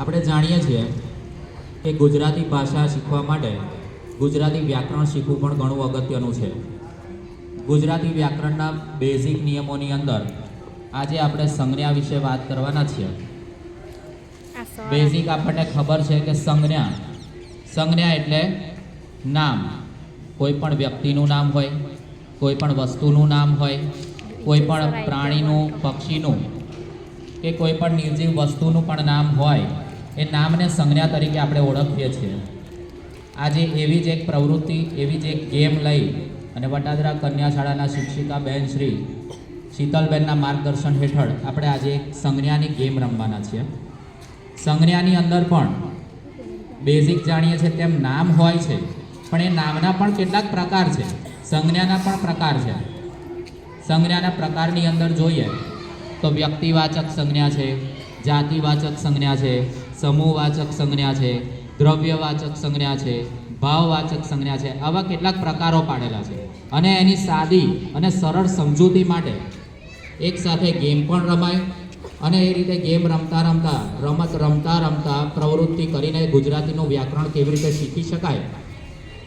આપણે જાણીએ છીએ કે ગુજરાતી ભાષા શીખવા માટે ગુજરાતી વ્યાકરણ શીખવું પણ ઘણું અગત્યનું છે. ગુજરાતી વ્યાકરણના બેઝિક નિયમોની અંદર આજે આપણે સંજ્ઞા વિશે વાત કરવાના છીએ. બેઝિક આપણને ખબર છે કે સંજ્ઞા સંજ્ઞા એટલે નામ. કોઈ પણ વ્યક્તિનું નામ હોય કોઈ પણ વસ્તુનું નામ હોય કોઈ પણ પ્રાણીનું પક્ષીનું કે કોઈ પણ નિર્જીવ વસ્તુનું પણ નામ હોય એ નામને સંજ્ઞા તરીકે આપણે ઓળખીએ છીએ. આજે એવી જ એક પ્રવૃત્તિ, એવી જ એક ગેમ લઈ અને વટાદરા કન્યા શાળાના શિક્ષિકા બેન શ્રી શીતલબેનના માર્ગદર્શન હેઠળ આપણે આજે એક સંજ્ઞાની ગેમ રમવાના છીએ. સંજ્ઞાની અંદર પણ બેઝિક જાણીએ છીએ તેમ નામ હોય છે, પણ એ નામના પણ કેટલાક પ્રકાર છે, સંજ્ઞાના પણ પ્રકાર છે. સંજ્ઞાના પ્રકારની અંદર જોઈએ તો વ્યક્તિવાચક સંજ્ઞા છે, જાતિવાચક સંજ્ઞા છે સમૂહવાચક સંજ્ઞા છે, દ્રવ્યવાચક સંજ્ઞા છે, ભાવવાચક સંજ્ઞા છે, આવા કેટલાક પ્રકારો પાડેલા છે. અને એની સાદી અને સરળ સમજૂતી માટે એક સાથે ગેમ પણ રમાય અને એ રીતે ગેમ રમતા રમતા, રમત રમતા રમતા પ્રવૃત્તિ કરીને ગુજરાતીનું વ્યાકરણ કેવી રીતે શીખી શકાય,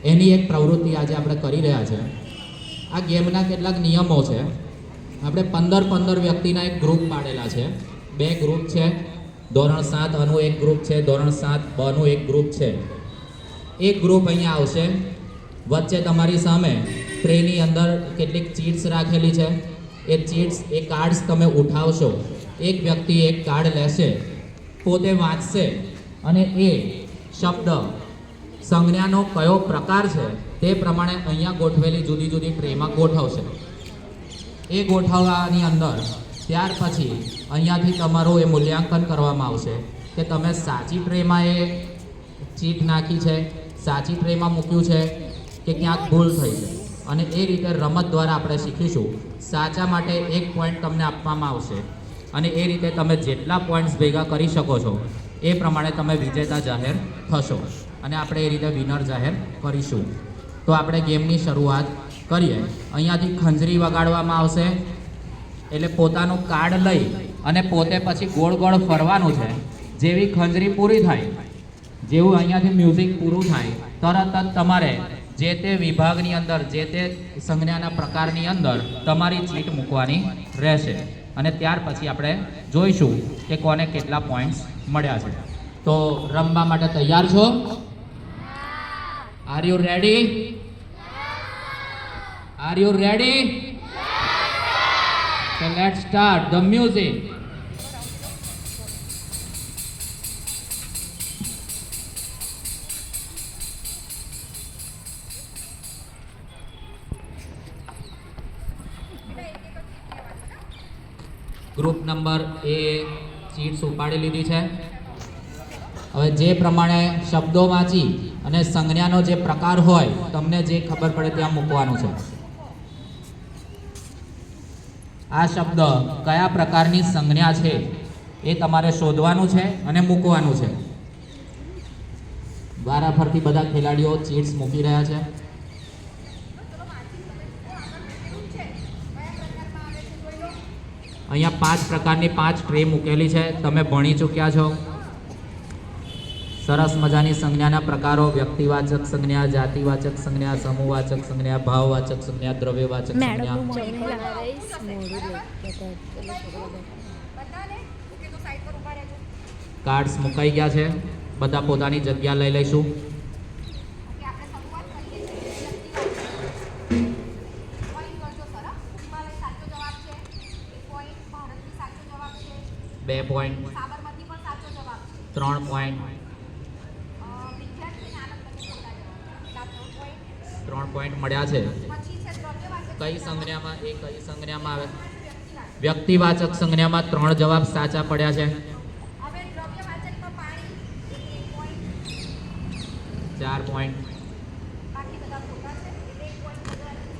એની એક પ્રવૃત્તિ આજે આપણે કરી રહ્યા છે. આ ગેમના કેટલાક નિયમો છે. આપણે પંદર પંદર વ્યક્તિના એક ગ્રુપ પાડેલા છે. બે ગ્રુપ છે. ધોરણ સાત અનું એક ગ્રુપ છે, ધોરણ સાત બનું એક ગ્રુપ છે. એક ગ્રુપ અહીંયા આવશે. વચ્ચે તમારી સામે ટ્રેની અંદર કેટલીક ચીટ્સ રાખેલી છે. એ ચીટ્સ, એ કાર્ડ્સ તમે ઉઠાવશો. એક વ્યક્તિ એક કાર્ડ લેશે, પોતે વાંચશે અને એ શબ્દ સંજ્ઞાનો કયો પ્રકાર છે તે પ્રમાણે અહીંયા ગોઠવેલી જુદી જુદી ટ્રેમાં ગોઠવશે. એ ગોઠવવાની અંદર ત્યાર પછી અહીંયાથી તમારું એ મૂલ્યાંકન કરવામાં આવશે કે તમે સાચી ટ્રેમાં એ ચીટ નાખી છે, સાચી ટ્રેમાં મૂક્યું છે કે ક્યાંક ભૂલ થઈ છે. અને એ રીતે રમત દ્વારા આપણે શીખીશું. સાચા માટે એક પોઈન્ટ તમને આપવામાં આવશે. અને એ રીતે તમે જેટલા પોઈન્ટ્સ ભેગા કરી શકો છો, એ પ્રમાણે તમે વિજેતા જાહેર થશો. અને આપણે એ રીતે વિનર જાહેર કરીશું. તો આપણે ગેમની શરૂઆત કરીએ. અહીંયાથી ખંજરી વગાડવામાં આવશે. એટલે પોતાનું કાર્ડ લઈ અને પોતે પછી ગોળ ગોળ ફરવાનું છે. જેવી ખંજરી પૂરી થાય, જેવું અહીંયાથી મ્યુઝિક પૂરું થાય, તરત જ તમારે જે તે વિભાગની અંદર, જે તે સંજ્ઞાના પ્રકારની અંદર તમારી ચીટ મૂકવાની રહેશે. અને ત્યાર પછી આપણે જોઈશું કે કોને કેટલા પોઈન્ટ્સ મળ્યા છે. તો રમવા માટે તૈયાર છો? Are you ready are you ready So, let's start the music. Group number A chits ઉપાડી લીધી છે હવે જે પ્રમાણે શબ્દો વાંચી અને સંજ્ઞાનો જે પ્રકાર હોય, તમને જે ખબર પડે ત્યાં મૂકવાનું છે આ શબ્દ કયા પ્રકારની સંજ્ઞા છે એ તમારે શોધવાનું છે અને મૂકવાનું છે. વારાફરતી બધા ખેલાડીઓ ચીટ્સ મૂકી રહ્યા છે. અહીંયા પાંચ પ્રકારની પાંચ ટ્રે મૂકેલી છે. તમે ભણી ચૂક્યા છો. સરસ મજાની સંજ્ઞાના પ્રકારો વ્યક્તિવાચક સંજ્ઞા જાતિવાચક સંજ્ઞા સમૂહવાચક સંજ્ઞા ભાવવાચક સંજ્ઞા દ્રવ્યવાચક સંજ્ઞા. કાર્ડ્સ મુકાઈ ગયા છે. બધા પોતાની જગ્યા લઈ લઈશું. બે પોઈન્ટ ત્રણ પોઈન્ટ ત્રણ પોઈન્ટ મળ્યા છે. કઈ સંજ્ઞામાં એ કઈ સંજ્ઞામાં આવે? વ્યક્તિવાચક સંજ્ઞામાં ત્રણ જવાબ સાચા પડ્યા છે. ચાર પોઈન્ટ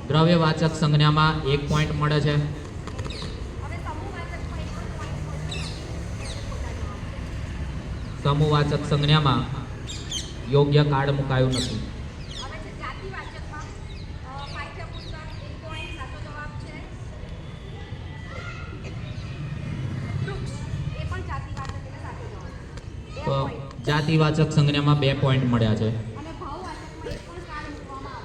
દ્રવ્યવાચક સંજ્ઞામાં એક પોઈન્ટ મળે છે. સમૂહવાચક સંજ્ઞામાં યોગ્ય કાર્ડ મુકાયું નથી તો જાતિવાચક સંજ્ઞામાં બે પોઈન્ટ મળ્યા છે.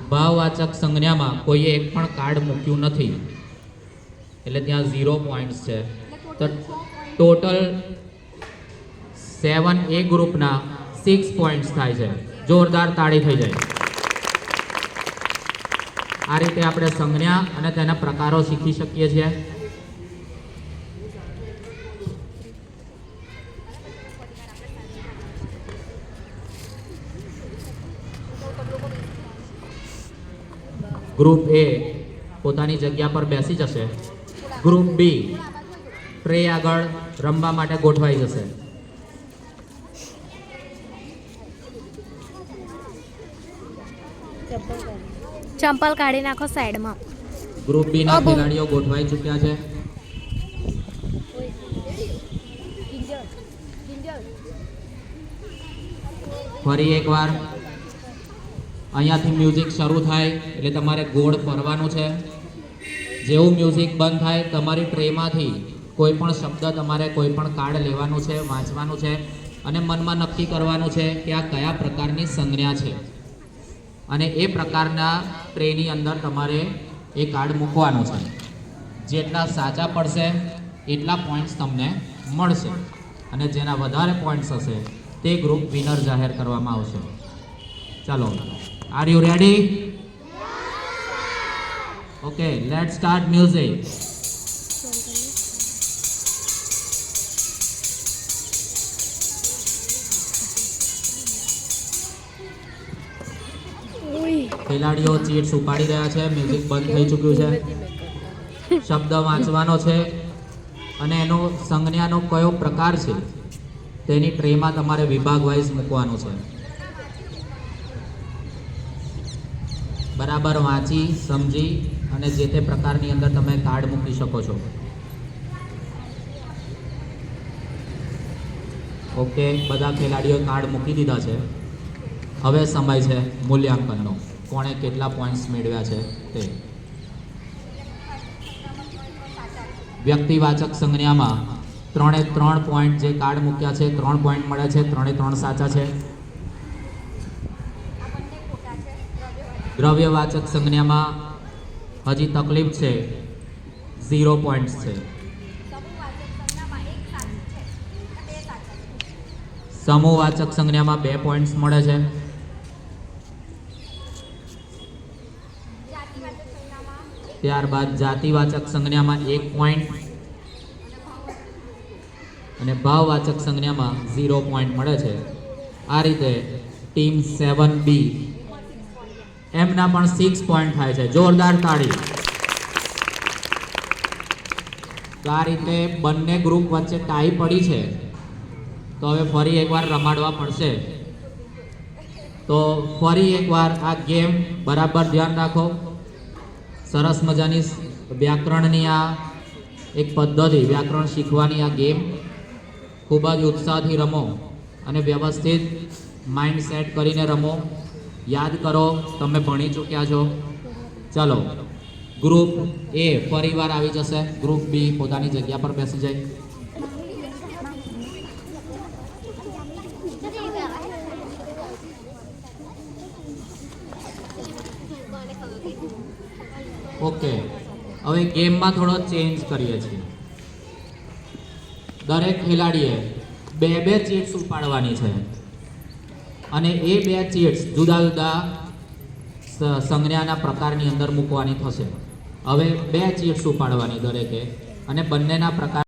ભાવવાચક સંજ્ઞામાં કોઈએ એક પણ કાર્ડ મૂક્યું નથી. એટલે ત્યાં ઝીરો પોઈન્ટ્સ છે. તો ટોટલ સેવન એ ગ્રુપના સિક્સ પોઈન્ટ્સ થાય છે. જોરદાર તાળી થઈ જાય. આ રીતે આપણે સંજ્ઞા અને તેના પ્રકારો શીખી શકીએ છીએ. ગ્રુપ એ પોતાની જગ્યા પર બેસી જશે. ગ્રુપ બી ટ્રે આગળ રમવા માટે ગોઠવાઈ જશે. ચંપલ કાઢી નાખો સાઈડમાં. ગ્રુપ બી ના ખેલાડીઓ ગોઠવાઈ ચૂક્યા છે. ફરી એકવાર અહીંયાથી મ્યુઝિક શરૂ થાય એટલે તમારે ગોળ ફરવાનું છે. જેવું મ્યુઝિક બંધ થાય, તમારી ટ્રેમાંથી કોઈ પણ શબ્દ તમારે કોઈ પણ કાર્ડ લેવાનું છે, વાંચવાનું છે અને મનમાં નક્કી કરવાનું છે કે આ કયા પ્રકારની સંજ્ઞા છે. અને એ પ્રકારના ટ્રેની અંદર તમારે એ કાર્ડ મૂકવાનું છે. જેટલા સાચા પડશે, એટલા પોઈન્ટ્સ તમને મળશે. અને જેના વધારે પોઈન્ટ્સ હશે, તે ગ્રુપ વિનર જાહેર કરવામાં આવશે. ચાલો. Are you ready okay let start music ખેલાડીઓ ચીટ્સ ઉપાડી રહ્યા છે મ્યુઝિક બંધ થઈ ચૂક્યું છે. શબ્દ વાંચવાનો છે અને એનો સંજ્ઞાનો કયો પ્રકાર છે તેની ટ્રેમાં તમારે વિભાગ વાઇઝ મૂકવાનો છે. બરાબર વાંચી, સમજી અને જે તે પ્રકારની અંદર તમે કાર્ડ મૂકી શકો છો. ઓકે બધા ખેલાડીઓ કાર્ડ મૂકી દીધા છે. હવે સમય છે મૂલ્યાંકનનો. કોણે કેટલા પોઈન્ટ્સ મેળવ્યા છે તે. વ્યક્તિવાચક સંજ્ઞામાં ત્રણે ત્રણ પોઈન્ટ જે કાર્ડ મૂક્યા છે, ત્રણ પોઈન્ટ મળે છે, ત્રણે ત્રણ સાચા છે. દ્રવ્યવાચક સંજ્ઞામાં હજી તકલીફ છે. ઝીરો પોઈન્ટ્સ છે. સમૂહવાચક સંજ્ઞામાં બે પોઈન્ટ્સ મળે છે. ત્યારબાદ જાતિવાચક સંજ્ઞામાં એક પોઈન્ટ અને ભાવવાચક સંજ્ઞામાં ઝીરો પોઈન્ટ મળે છે. આ રીતે ટીમ સેવન બી એમના પણ સિક્સ પોઈન્ટ થાય છે. જોરદાર તાળી. તો આ રીતે બંને ગ્રુપ વચ્ચે ટાઈ પડી છે. તો હવે ફરી એકવાર રમાડવા પડશે. તો ફરી એકવાર આ ગેમ બરાબર ધ્યાન રાખો. સરસ મજાની વ્યાકરણની આ એક પદ્ધતિ, વ્યાકરણ શીખવાની આ ગેમ ખૂબ જ ઉત્સાહથી રમો અને વ્યવસ્થિત માઇન્ડ સેટ કરીને રમો. યાદ કરો, તમે ભણી ચૂક્યા છો. ચલો ગ્રુપ એ ફરીવાર આવી જશે. ગ્રુપ બી પોતાની જગ્યા પર બેસી જાય. ઓકે હવે ગેમમાં થોડો ચેન્જ કરીએ છીએ. દરેક ખેલાડીએ બે બે ચીટ્સ ઉપાડવાની છે. અને એ બે ચેટ્સ જુદા જુદા સંજ્ઞાના પ્રકારની અંદર મૂકવાની થશે. હવે બે ચેટ્સ ઉપાડવાની દરેકે. અને બંનેના પ્રકાર